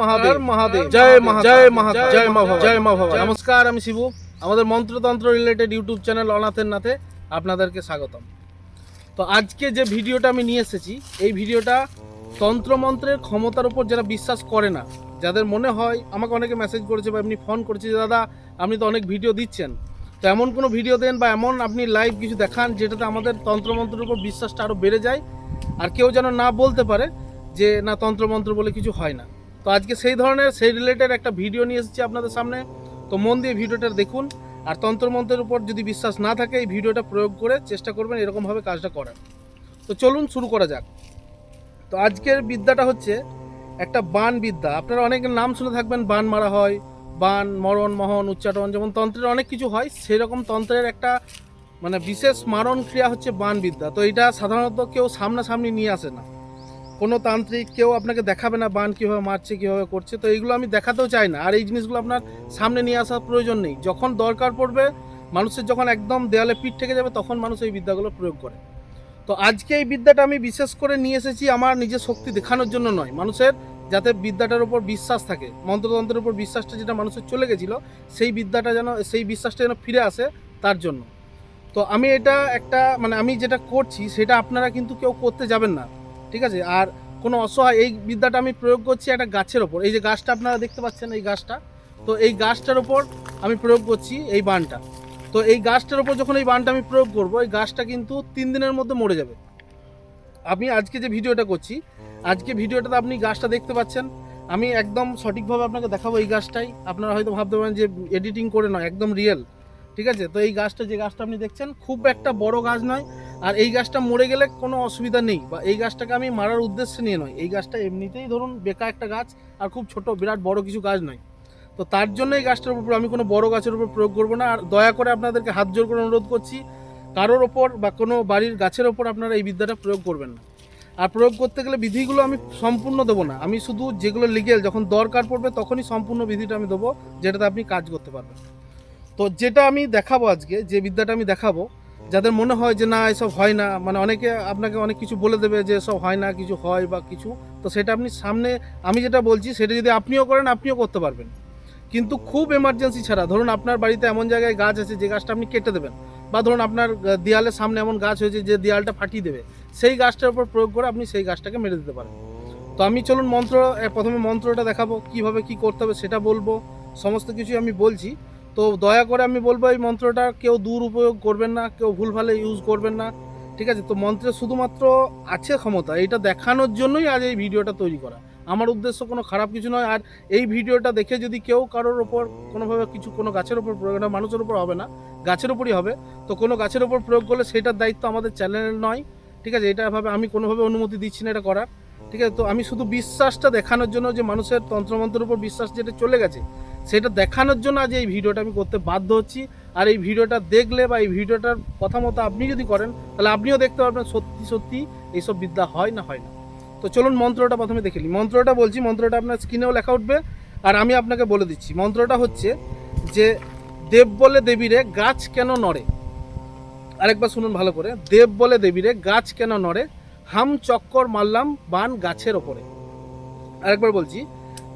মহাদেব। মহাদেব। জয় জয় মহা জয় মা জয় মা নমস্কার আমি শিবু। আমাদের মন্ত্রতন্ত্র রিলেটেড ইউটিউব চ্যানেল অনাথের নাথে আপনাদেরকে স্বাগতম। তো আজকে যে ভিডিওটা আমি নিয়ে এসেছি এই ভিডিওটা তন্ত্রমন্ত্রের ক্ষমতার উপর যারা বিশ্বাস করে না যাদের মনে হয় আমাকে অনেকে মেসেজ করেছে বা এমনি ফোন করেছে যে দাদা আপনি তো অনেক ভিডিও দিচ্ছেন। তো এমন কোনো ভিডিও দেন বা এমন আপনি লাইভ কিছু দেখান যেটাতে আমাদের তন্ত্রমন্ত্রের উপর বিশ্বাসটা আরও বেড়ে যায়। আর কেউ যেন না বলতে পারে যে না তন্ত্রমন্ত্র বলে কিছু হয় না। তো আজকে সেই ধরনের, সেই রিলেটেড একটা ভিডিও নিয়ে এসেছি আপনাদের সামনে। তো মন দিয়ে ভিডিওটা দেখুন, আর তন্ত্রমন্ত্রের উপর যদি বিশ্বাস না থাকে, এই ভিডিওটা প্রয়োগ করে চেষ্টা করবেন এরকমভাবে কাজটা করার। তো চলুন শুরু করা যাক। তো আজকের বিদ্যাটা হচ্ছে একটা বান বিদ্যা। আপনারা অনেকের নাম শুনে থাকবেন, বান মারা হয়, বান, মরণ, মহন, উচ্চাটন যেমন তন্ত্রের অনেক কিছু হয়, সেরকম তন্ত্রের একটা মানে বিশেষ মারণ ক্রিয়া হচ্ছে বান বিদ্যা। তো এটা সাধারণত কেউ সামনাসামনি নিয়ে আসে না। কোনো তান্ত্রিক কেউ আপনাকে দেখাবে না বান কীভাবে মারছে, কীভাবে করছে, তো এইগুলো আমি দেখাতেও চাই না। আর এই জিনিসগুলো আপনার সামনে নিয়ে আসার প্রয়োজন নেই। যখন দরকার পড়বে, মানুষের যখন একদম দেয়ালে পিঠ থেকে যাবে, তখন মানুষ এই বিদ্যাগুলো প্রয়োগ করে। তো আজকে এই বিদ্যাটা আমি বিশেষ করে নিয়ে এসেছি আমার নিজের শক্তি দেখানোর জন্য নয়। মানুষের যাতে বিদ্যাটার উপর বিশ্বাস থাকে, মন্ত্রতন্ত্রের উপর বিশ্বাসটা যেটা মানুষের চলে গেছিল, সেই বিদ্যাটা যেন, সেই বিশ্বাসটা যেন ফিরে আসে তার জন্য। তো আমি এটা একটা মানে আমি যেটা করছি, সেটা আপনারা কিন্তু কেউ করতে যাবেন না। ঠিক আছে? আর কোনো অসহায়, এই বিদ্যাটা আমি প্রয়োগ করছি একটা গাছের ওপর। এই যে গাছটা আপনারা দেখতে পাচ্ছেন, এই গাছটা। তো এই গাছটার ওপর আমি প্রয়োগ করছি এই বানটা। তো এই গাছটার ওপর যখন এই বানটা আমি প্রয়োগ করব, এই গাছটা কিন্তু তিন দিনের মধ্যে মরে যাবে। আমি আজকে যে ভিডিওটা করছি, আজকে ভিডিওটাতে আপনি গাছটা দেখতে পাচ্ছেন। আমি একদম সঠিকভাবে আপনাকে দেখাবো এই গাছটাই। আপনারা হয়তো ভাবতে পারেন যে এডিটিং করে নয়, একদম রিয়েল ঠিক আছে? তো এই গাছটা যে গাছটা আপনি দেখছেন, খুব একটা বড় গাছ নয়। আর এই গাছটা মরে গেলে কোনো অসুবিধা নেই, বা এই গাছটাকে আমি মারার উদ্দেশ্যে নিয়ে নয়। এই গাছটা এমনিতেই ধরুন বেকা একটা গাছ, আর খুব ছোট, বিরাট বড় কিছু গাছ নয়। তো তার জন্য এই গাছটার উপর আমি কোনো বড় গাছের উপর প্রয়োগ করব না। আর দয়া করে আপনাদেরকে হাত জোর করে অনুরোধ করছি, কারোর ওপর বা কোনো বাড়ির গাছের ওপর আপনারা এই বিদ্যাটা প্রয়োগ করবেন না। আর প্রয়োগ করতে গেলে বিধিগুলো আমি সম্পূর্ণ দেবো না। আমি শুধু যেগুলো লিগেল যখন দরকার পড়বে তখনই সম্পূর্ণ বিধিটা আমি দেবো, যেটাতে আপনি কাজ করতে পারবেন। তো যেটা আমি দেখাবো আজকে, যে বিদ্যাটা আমি দেখাবো, যাদের মনে হয় যে না, এসব হয় না মানে অনেকে আপনাকে অনেক কিছু বলে দেবে যে এসব হয় না, কিছু হয় বা কিছু, তো সেটা আপনি সামনে, আমি যেটা বলছি, সেটা যদি আপনিও করেন, আপনিও করতে পারবেন। কিন্তু খুব এমার্জেন্সি ছাড়া, ধরুন আপনার বাড়িতে এমন জায়গায় গাছ আছে, যে গাছটা আপনি কেটে দেবেন, বা ধরুন আপনার দেয়ালের সামনে এমন গাছ হয়েছে, যে দেয়ালটা ফাটিয়ে দেবে, সেই গাছটার উপর প্রয়োগ করে আপনি সেই গাছটাকে মেরে দিতে পারেন। তো আমি চলুন মন্ত্র প্রথমে মন্ত্রটা দেখাবো, কীভাবে কি করতে হবে সেটা বলব, সমস্ত কিছুই আমি বলছি। তো দয়া করে আমি বলব এই মন্ত্রটা কেউ দুরুপয়োগ করবেন না, কেউ ভুলভালে ইউজ করবেন না, ঠিক আছে? তো মন্ত্রের শুধুমাত্র আছে ক্ষমতা, এটা দেখানোর জন্যই আজ এই ভিডিওটা তৈরি করা। আমার উদ্দেশ্য কোনো খারাপ কিছু নয়, আর এই ভিডিওটা দেখে যদি কেউ কারোর ওপর কোনোভাবে কিছু, কোনো গাছের ওপর প্রয়োগ না মানুষের ওপর হবে না, গাছের ওপরই হবে। তো কোনো গাছের ওপর প্রয়োগ করলে সেটার দায়িত্ব আমাদের চ্যানেলের নয়, ঠিক আছে? এটা ভাবে আমি কোনোভাবে অনুমতি দিচ্ছি না এটা করার, ঠিক আছে? তো আমি শুধু বিশ্বাসটা দেখানোর জন্য যে মানুষের তন্ত্রমন্ত্রের উপর বিশ্বাস যেটা চলে গেছে সেটা দেখানোর জন্য আজ এই ভিডিওটা আমি করতে বাধ্য হচ্ছি। আর এই ভিডিওটা দেখলে বা এই ভিডিওটার কথা মতো আপনি যদি করেন, তাহলে আপনিও দেখতে পারবেন সত্যি সত্যি এইসব বিদ্যা হয় না হয় না। তো চলুন মন্ত্রটা প্রথমে দেখে নিই। মন্ত্রটা বলছি, মন্ত্রটা আপনার স্ক্রিনেও লেখা উঠবে। আর আমি আপনাকে বলে দিচ্ছি, মন্ত্রটা হচ্ছে যে, দেব বলে দেবীরে গাছ কেন নড়ে? আরেকবার শুনুন ভালো করে, দেব বলে দেবীরে গাছ কেন নড়ে? হাম চক্কর মারলাম বান গাছের ওপরে। আরেকবার বলছি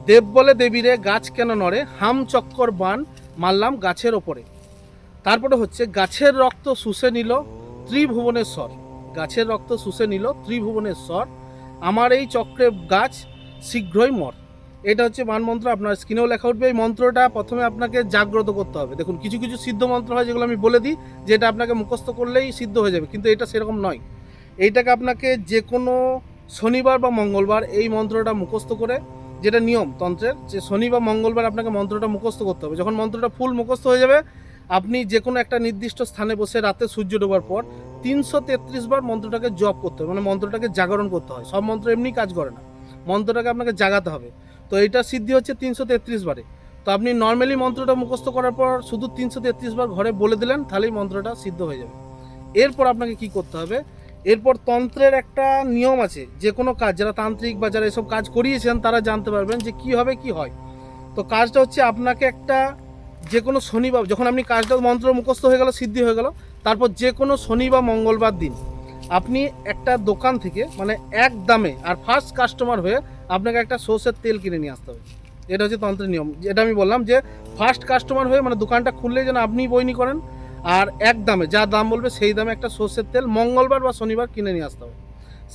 দেব বলে দেবীরে গাছ কেন নড়ে? হাম চক্কর বান মারলাম গাছের ওপরে। তারপরে হচ্ছে, গাছের রক্ত শুষে নিল ত্রিভুবনেশ্বর। গাছের রক্ত শুষে নিল ত্রিভুবনেশ্বর। আমার এই চক্রে গাছ শীঘ্রই মর। এটা হচ্ছে বান মন্ত্র, আপনার স্ক্রিনেও লেখা উঠবে এই মন্ত্রটা। প্রথমে আপনাকে জাগ্রত করতে হবে। দেখুন, কিছু কিছু সিদ্ধ মন্ত্র হয় যেগুলো আমি বলে দিই যে এটা আপনাকে মুখস্থ করলেই সিদ্ধ হয়ে যাবে। কিন্তু এটা সেরকম নয়। এইটাকে আপনাকে যে কোনো শনিবার বা মঙ্গলবার এই মন্ত্রটা মুখস্থ করে যেটা নিয়ম তন্ত্রের, যে শনি বা মঙ্গলবার আপনাকে মন্ত্রটা মুখস্থ করতে হবে। যখন মন্ত্রটা ফুল মুখস্থ হয়ে যাবে, আপনি যে কোনো একটা নির্দিষ্ট স্থানে বসে রাতে সূর্য ডোবার পর তিনশো তেত্রিশ বার মন্ত্রটাকে জপ করতে হবে। মানে মন্ত্রটাকে জাগরণ করতে হয়। সব মন্ত্র এমনি কাজ করে না। মন্ত্রটাকে আপনাকে জাগাতে হবে। তো এটা সিদ্ধি হচ্ছে তিনশো তেত্রিশ বারে। তো আপনি নর্মালি মন্ত্রটা মুখস্থ করার পর শুধু তিনশো তেত্রিশ বার ঘরে বলে দিলেন, তাহলেই মন্ত্রটা সিদ্ধ হয়ে যাবে। এরপর আপনাকে কি করতে হবে? এরপর তন্ত্রের একটা নিয়ম আছে, যে কোনো কাজ, যারা তান্ত্রিক বা যারা এসব কাজ করিয়েছেন, তারা জানতে পারবেন যে কি হবে, কি হয়। তো কাজটা হচ্ছে আপনাকে একটা যে কোনো শনিবার যখন আপনি কাজটা মন্ত্র মুখস্থ হয়ে গেল, সিদ্ধি হয়ে গেল, তারপর যে কোনো শনি বা মঙ্গলবার দিন আপনি একটা দোকান থেকে মানে এক দামে আর ফার্স্ট কাস্টমার হয়ে আপনাকে একটা সর্ষের তেল কিনে নিয়ে আসতে হবে। এটা হচ্ছে তন্ত্রের নিয়ম। যেটা আমি বললাম যে ফার্স্ট কাস্টমার হয়ে মানে দোকানটা খুললেই যেন আপনি বইনি করেন আর এক দামে, যা দাম বলবে সেই দামে একটা সর্ষের তেল মঙ্গলবার বা শনিবার কিনে নিয়ে আসতে হবে।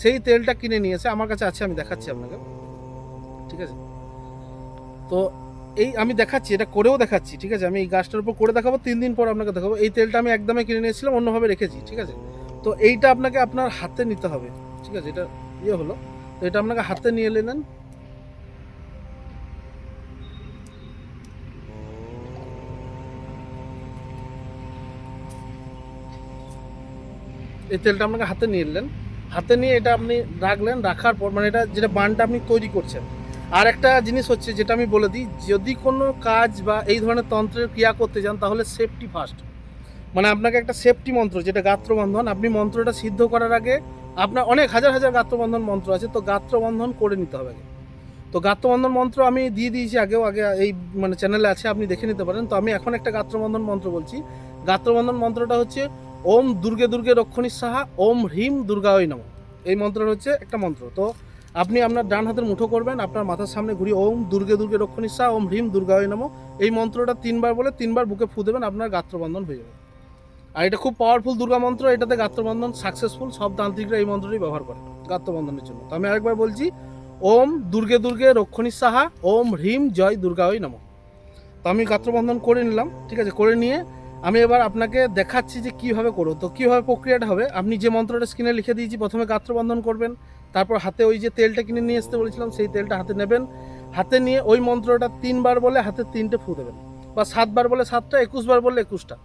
সেই তেলটা কিনে নিয়ে এসে আমার কাছে আছে, আমি দেখাচ্ছি আপনাকে। ঠিক আছে? তো এই আমি দেখাচ্ছি, এটা করেও দেখাচ্ছি, ঠিক আছে? আমি এই গাছটার উপর করে দেখাবো, তিন দিন পর আপনাকে দেখাবো। এই তেলটা আমি একদমে কিনে নিয়েছিলাম অন্যভাবে রেখেছি, ঠিক আছে? তো এইটা আপনাকে আপনার হাতে নিতে হবে, ঠিক আছে? এটা ইয়ে হলো, তো এটা আপনাকে হাতে নিয়ে নেন এই তেলটা আপনাকে হাতে নিয়ে এলেন হাতে নিয়ে এটা আপনি রাখলেন, রাখার পর মানে এটা যেটা বানটা আপনি তৈরি করছেন। আর একটা জিনিস হচ্ছে যেটা আমি বলে দিই, যদি কোনো কাজ বা এই ধরনের তন্ত্রের ক্রিয়া করতে যান, তাহলে সেফটি ফার্স্ট মানে আপনাকে একটা সেফটি মন্ত্র, যেটা গাত্রবন্ধন, আপনি মন্ত্রটা সিদ্ধ করার আগে আপনার অনেক হাজার হাজার গাত্রবন্ধন মন্ত্র আছে, তো গাত্রবন্ধন করে নিতে হবে আগে। তো গাত্রবন্ধন মন্ত্র আমি দিয়ে দিয়েছি আগেও, আগে এই মানে চ্যানেলে আছে, আপনি দেখে নিতে পারেন। তো আমি এখন একটা গাত্রবন্ধন মন্ত্র বলছি। গাত্রবন্ধন মন্ত্রটা হচ্ছে ওম দুর্গে দুর্গে রক্ষণী সাহা, ওম হ্রিম দুর্গায় নম। এই মন্ত্রটা হচ্ছে একটা মন্ত্র। তো আপনি আপনার ডান হাতের মুঠো করবেন, আপনার মাথার সামনে ঘুরিয়ে ওম দুর্গে দুর্গে রক্ষণী সাহা, ওম হ্রিম দুর্গায় নম। এই মন্ত্রটা তিনবার বলে তিনবার বুকে ফু দেবেন, আপনার গাত্রবন্ধন হয়ে যাবে। আর এটা খুব পাওয়ারফুল দুর্গা মন্ত্র, এটাতে গাত্রবন্ধন সাকসেসফুল সব তান্ত্রিকরা এই মন্ত্রটি ব্যবহার করে, গাত্রবন্ধনের জন্য। তো আমি আরেকবার বলছি, ওম দুর্গে দুর্গে রক্ষণী সাহা, ওম হ্রিম জয় দুর্গায় নম। তো আমি গাত্রবন্ধন করে নিলাম, ঠিক আছে, করে নিয়ে আমি এবার আপনাকে দেখাচ্ছি যে কীভাবে করো তো কীভাবে প্রক্রিয়াটা হবে? আপনি যে মন্ত্রটা স্ক্রিনে লিখে দিয়েছি, প্রথমে গাত্রবন্ধন করবেন, তারপর হাতে ওই যে তেলটা কিনে নিয়ে আসতে বলেছিলাম, সেই তেলটা হাতে নেবেন। হাতে নিয়ে ওই মন্ত্রটা তিনবার বলে হাতে তিনটে ফু দেবেন, বা সাতবার বলে সাতটা, একুশবার বললে একুশটা।